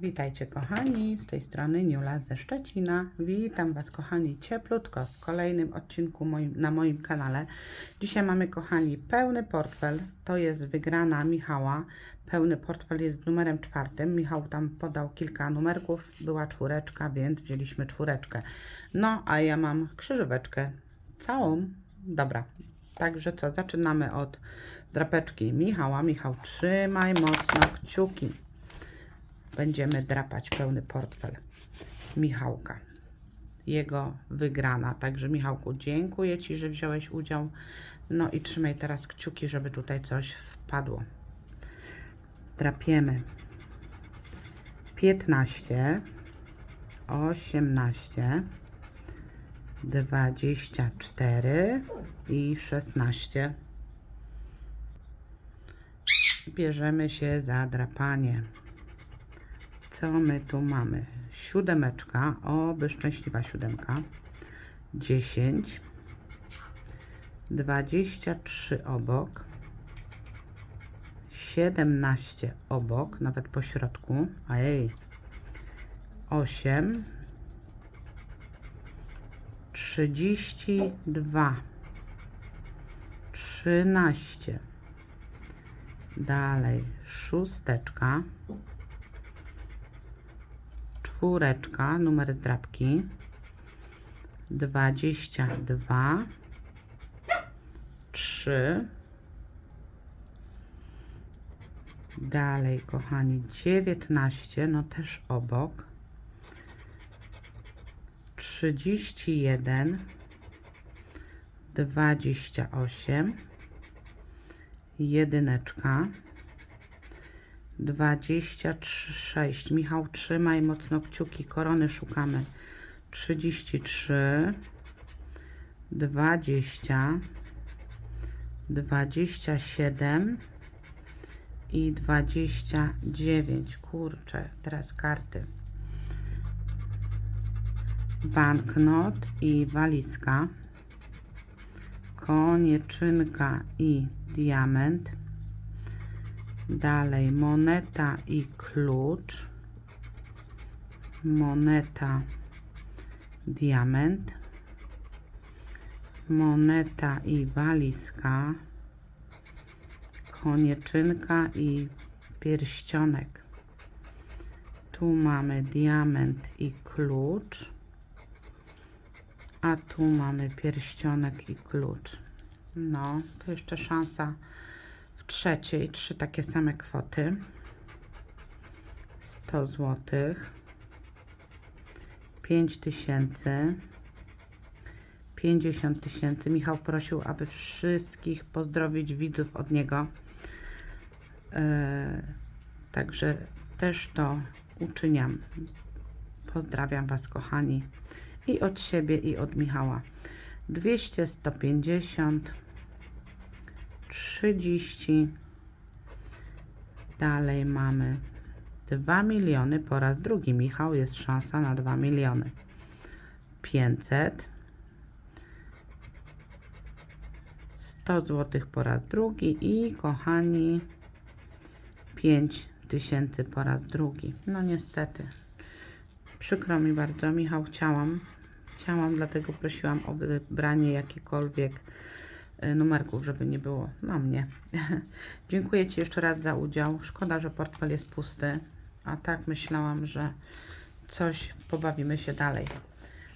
Witajcie kochani, z tej strony Niula ze Szczecina. Witam Was kochani cieplutko w kolejnym odcinku moim, na moim kanale. Dzisiaj mamy kochani pełny portfel, to jest wygrana Michała. Pełny portfel jest numerem czwartym. Michał tam podał kilka numerków, była czwóreczka, więc wzięliśmy czwóreczkę. No, a ja mam krzyżóweczkę całą. Dobra, także co, zaczynamy od drapeczki Michała. Michał, trzymaj mocno kciuki będziemy drapać pełny portfel Michałka. Jego wygrana. Także Michałku, dziękuję Ci, że wziąłeś udział. No i trzymaj teraz kciuki, żeby tutaj coś wpadło. Drapiemy 15, 18, 24 i 16. Bierzemy się za drapanie. Co my tu mamy? Siódemeczka, oby szczęśliwa siódemka. 10, 23 obok, 17 obok, nawet po środku. Ej, 8, 32, 13. Dalej szósteczka czwóreczka, numer drapki 22 3 dalej kochani 19 no też obok. 31 28 jedyneczka 26. Michał, trzymaj mocno kciuki. Korony szukamy. 33, 20, 27 i 29. Kurczę, teraz karty. Banknot i walizka. Konieczynka i diament Dalej moneta i klucz. Moneta, diament. Moneta i walizka. Konieczynka i pierścionek. Tu mamy diament i klucz. A tu mamy pierścionek i klucz. No, to jeszcze szansa trzeciej trzy takie same kwoty. 100 zł. 5 tysięcy. 50 tysięcy. Michał prosił, aby wszystkich pozdrowić widzów od niego. Yy, także też to uczyniam. Pozdrawiam Was, kochani. I od siebie, i od Michała. 200, 150, 30. Dalej mamy 2 miliony po raz drugi. Michał, jest szansa na 2 miliony. 500. 100 zł po raz drugi i kochani 5 tysięcy po raz drugi. No niestety. Przykro mi bardzo, Michał, chciałam. Chciałam, dlatego prosiłam o wybranie jakiekolwiek Y, numerków, żeby nie było na mnie. Dziękuję Ci jeszcze raz za udział. Szkoda, że portfel jest pusty, a tak myślałam, że coś pobawimy się dalej.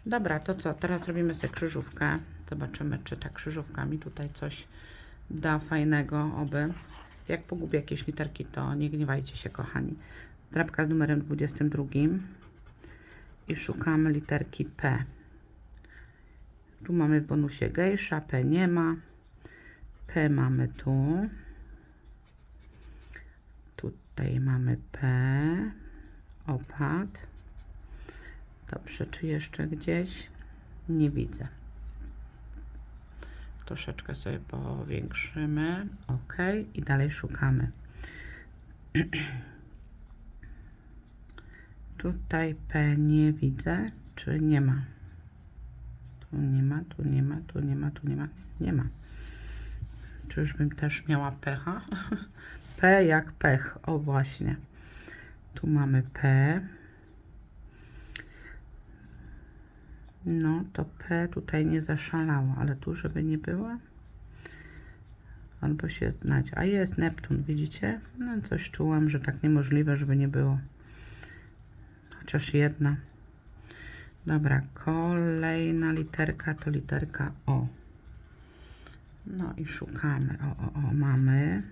Dobra, to co? Teraz robimy sobie krzyżówkę. Zobaczymy, czy ta krzyżówka mi tutaj coś da fajnego, oby. Jak pogubię jakieś literki, to nie gniewajcie się, kochani. Drapka z numerem 22 i szukamy literki P. Tu mamy w bonusie gejsza, P nie ma. P mamy tu. Tutaj mamy P. Opad. Dobrze, czy jeszcze gdzieś? Nie widzę. Troszeczkę sobie powiększymy. OK. I dalej szukamy. Tutaj P nie widzę. Czy nie ma? Tu nie ma, tu nie ma, tu nie ma, tu nie ma. Nie ma. Czyżbym też miała pecha? P jak pech, o właśnie. Tu mamy P. No to P tutaj nie zaszalało, ale tu żeby nie było. Albo się znać. A jest Neptun, widzicie? No coś czułam, że tak niemożliwe, żeby nie było. Chociaż jedna. Dobra, kolejna literka to literka O. No i szukamy. O, o, o, mamy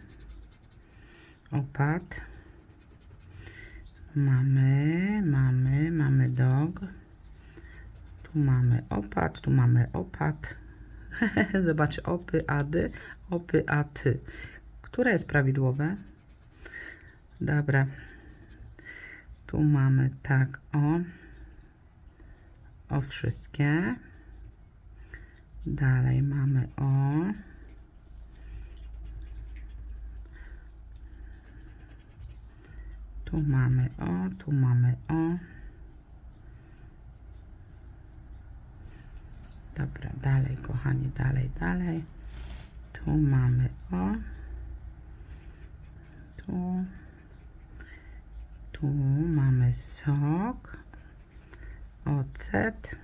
opad. Mamy, mamy, mamy dog. Tu mamy opad, tu mamy opad. Zobacz, opy, ady, opy, aty. Które jest prawidłowe? Dobra. Tu mamy tak, o. O wszystkie. Dalej mamy o. Tu mamy o, tu mamy o. Dobra, dalej, kochani, dalej, dalej. Tu mamy o. Tu. Tu mamy sok. Ocet.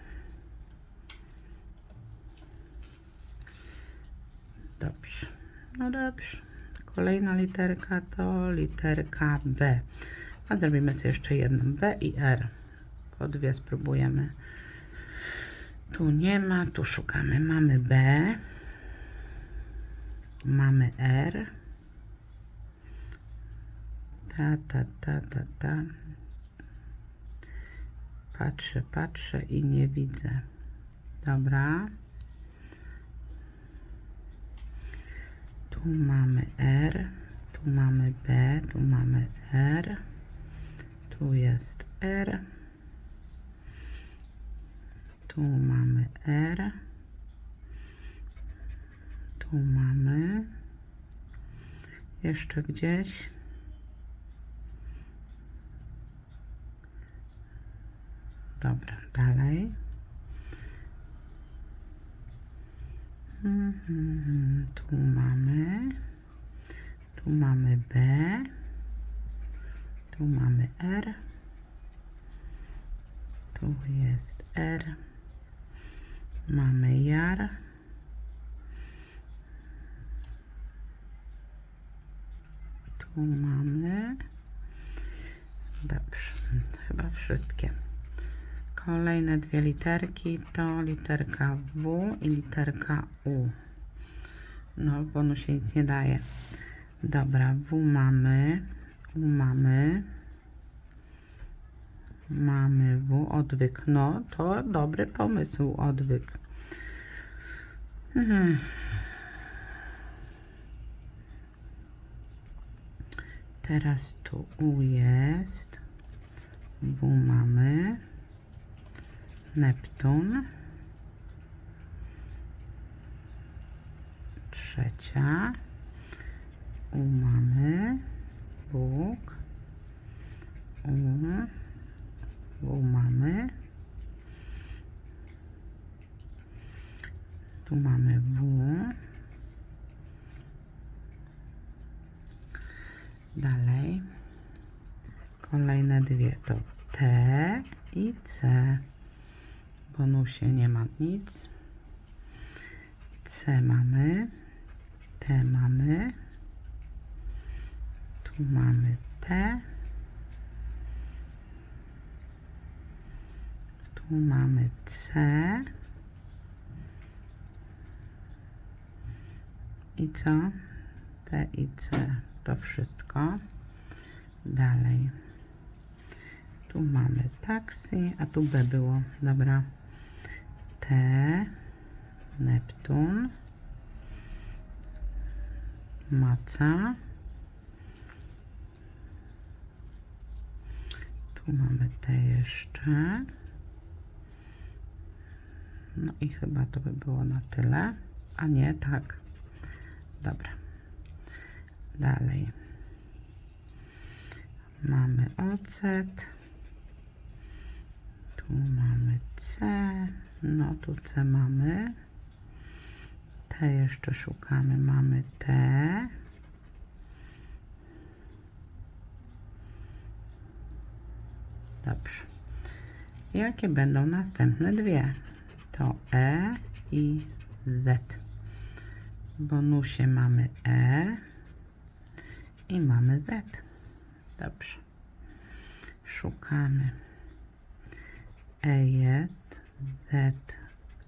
Dobrze. No dobrze. Kolejna literka to literka B. A zrobimy sobie jeszcze jedną B i R. Po dwie spróbujemy. Tu nie ma, tu szukamy. Mamy B. Mamy R. Ta, ta, ta, ta, ta. Patrzę, patrzę i nie widzę. Dobra. Tu mamy R. Tu mamy B. Tu mamy R. Tu jest R. Tu mamy R. Tu mamy. Jeszcze gdzieś. Dobra, dalej. Mhm, Tu mamy. Tu mamy B. Tu mamy R. Tu jest R. Mamy jar. Tu mamy. Dobrze, chyba wszystkie. Kolejne dwie literki to literka W i literka U. No, no się nic nie daje. Dobra, W mamy, U mamy. Mamy W, odwyk. No, to dobry pomysł, odwyk. Mhm. Teraz tu U jest. W mamy. Neptun. Trzecia. U mamy. Bóg. U. U mamy. Tu mamy W. Dalej. Kolejne dwie to T i C. Bonusie nie ma nic. C mamy. T mamy. Tu mamy T. Tu mamy C. I co? T i C. To wszystko. Dalej. Tu mamy taksi, a tu B było. Dobra. T. Neptun. Maca. Tu mamy T jeszcze. No i chyba to by było na tyle. A nie, tak. Dobra. Dalej. Mamy ocet. Tu mamy C. No tu C mamy. T jeszcze szukamy. Mamy T. Dobrze. Jakie będą następne dwie? To E i Z. W bonusie mamy E i mamy Z. Dobrze. Szukamy. E jest, Z,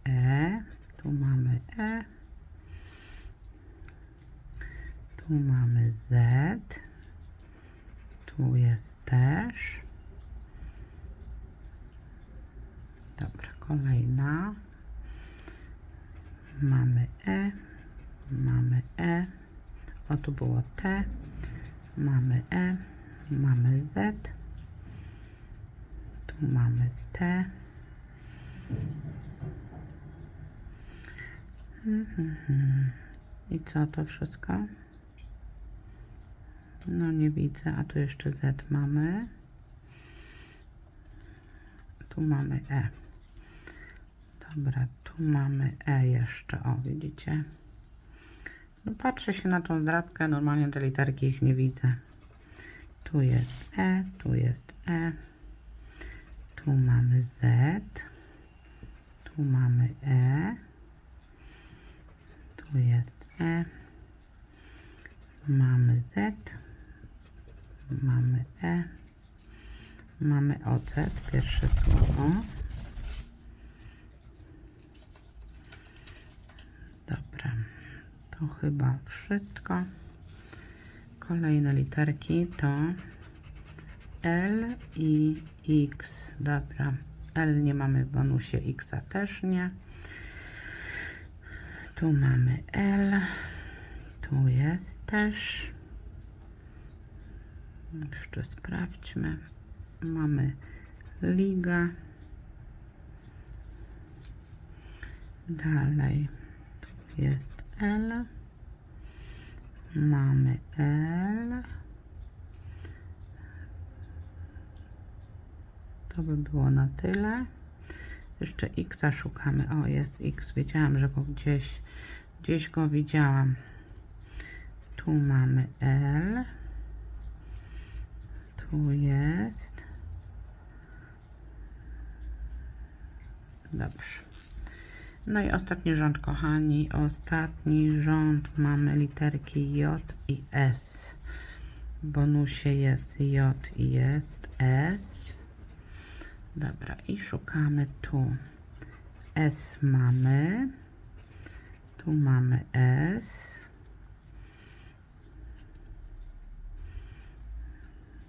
E. Tu mamy E. Tu mamy Z. Tu jest też. Dobra, kolejna. Mamy E. Mamy E. O, tu było T. Mamy E. Mamy Z. Tu mamy T. I co to wszystko? No nie widzę, a tu jeszcze Z mamy. Tu mamy E. Dobra, tu mamy E jeszcze, o widzicie? No patrzę się na tą zdrabkę, normalnie te literki ich nie widzę. Tu jest E, tu jest E. Tu mamy Z. Tu mamy E. Tu jest E. Mamy Z. Mamy E. Mamy OZ, pierwsze słowo. Dobra, to chyba wszystko. Kolejne literki to L i X. Dobra, L nie mamy w bonusie, X też nie. Tu mamy L. Tu jest też. Jeszcze sprawdźmy. Mamy Liga. Dalej. Tu jest L. Mamy L. To by było na tyle. Jeszcze X szukamy. O, jest X. Wiedziałam, że go gdzieś, gdzieś go widziałam. Tu mamy L. Tu jest. Dobrze. No i ostatni rząd, kochani. Ostatni rząd mamy literki J i S. W bonusie jest J i jest S. Dobra, i szukamy tu. S mamy. Tu mamy S.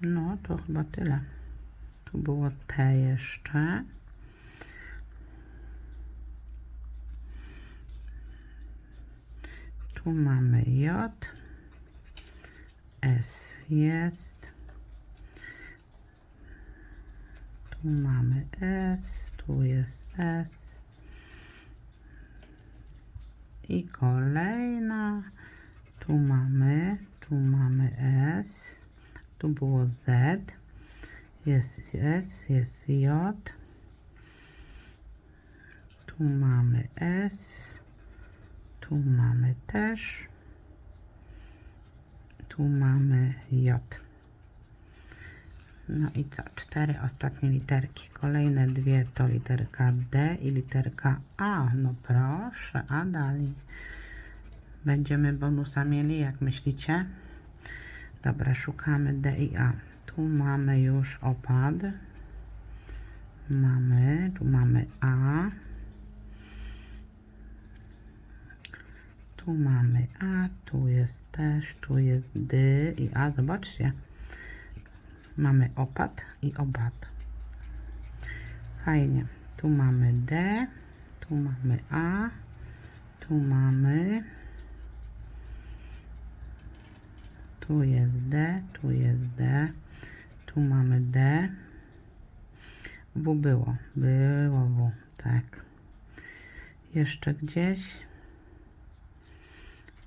No, to chyba tyle. Tu było T jeszcze. Tu mamy J. S jest. Tu mamy S. Tu jest S. I kolejna. Tu mamy. Tu mamy S. Tu było Z. Jest S. Jest J. Tu mamy S. Tu mamy też. Tu mamy J. No i co? Cztery ostatnie literki. Kolejne dwie to literka D i literka A. No proszę, a dalej. Będziemy bonusa mieli, jak myślicie? Dobra, szukamy D i A. Tu mamy już opad. Mamy, tu mamy A. Tu mamy A, tu jest też, tu jest D i A. Zobaczcie. Mamy opad i obad. Fajnie. Tu mamy D, tu mamy A, tu mamy. Tu jest D, tu jest D, tu mamy D. W było, było W, tak. Jeszcze gdzieś.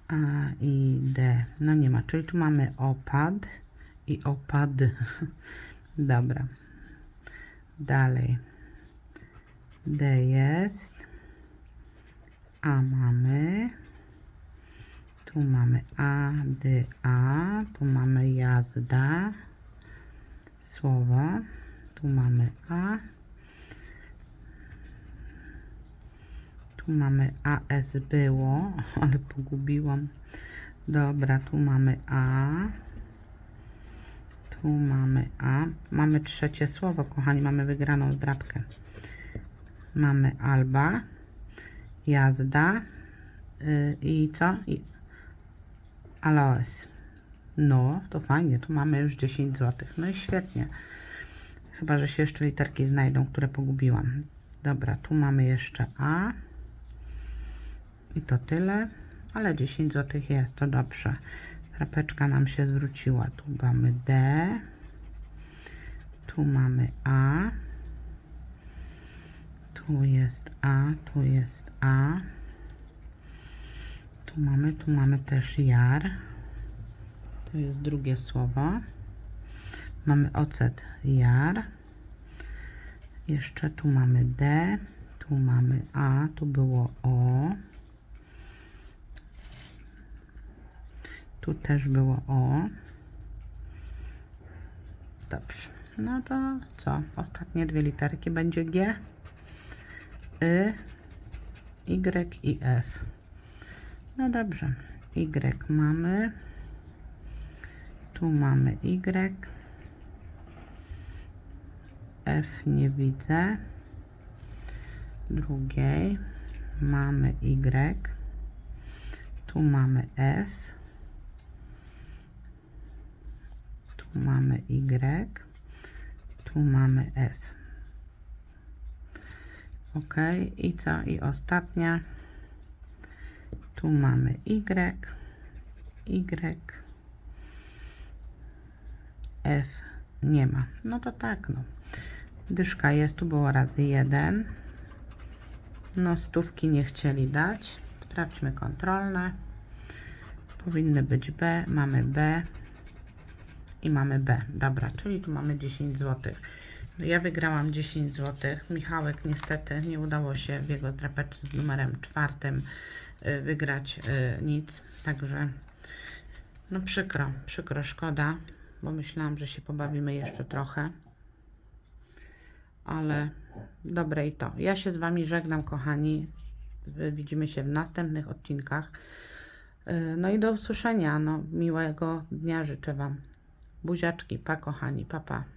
A i D. No nie ma, czyli tu mamy opad i opad. Dobra. Dalej. D jest. A mamy. Tu mamy A, D, A. Tu mamy jazda. Słowo. Tu mamy A. Tu mamy AS było, ale pogubiłam. Dobra, tu mamy A. Tu mamy A. Mamy trzecie słowo, kochani, mamy wygraną zdrabkę. Mamy Alba, jazda yy, i co? I Aloes. No, to fajnie, tu mamy już 10 zł. No i świetnie. Chyba, że się jeszcze literki znajdą, które pogubiłam. Dobra, tu mamy jeszcze A. I to tyle, ale 10 zł jest, to dobrze. Trapeczka nam się zwróciła. Tu mamy D. Tu mamy A. Tu jest A, tu jest A. Tu mamy, tu mamy też jar. To jest drugie słowo. Mamy ocet jar. Jeszcze tu mamy D. Tu mamy A, tu było O. Tu też było O. Dobrze. No to co? Ostatnie dwie literki będzie G, Y, Y i F. No dobrze. Y mamy. Tu mamy Y. F nie widzę. Drugiej mamy Y. Tu mamy F. Tu mamy Y. Tu mamy F. Ok, i co? I ostatnia. Tu mamy Y. Y. F nie ma. No to tak, no. Dyszka jest, tu było razy jeden. No, stówki nie chcieli dać. Sprawdźmy kontrolne. Powinny być B, mamy B i mamy B. Dobra, czyli tu mamy 10 zł. Ja wygrałam 10 zł. Michałek niestety nie udało się w jego drapeczce z numerem czwartym y, wygrać y, nic. Także no przykro, przykro, szkoda, bo myślałam, że się pobawimy jeszcze trochę. Ale dobre i to. Ja się z Wami żegnam, kochani. Widzimy się w następnych odcinkach. Y, No i do usłyszenia. No, miłego dnia życzę Wam. Buziaczki, pa kochani, pa pa.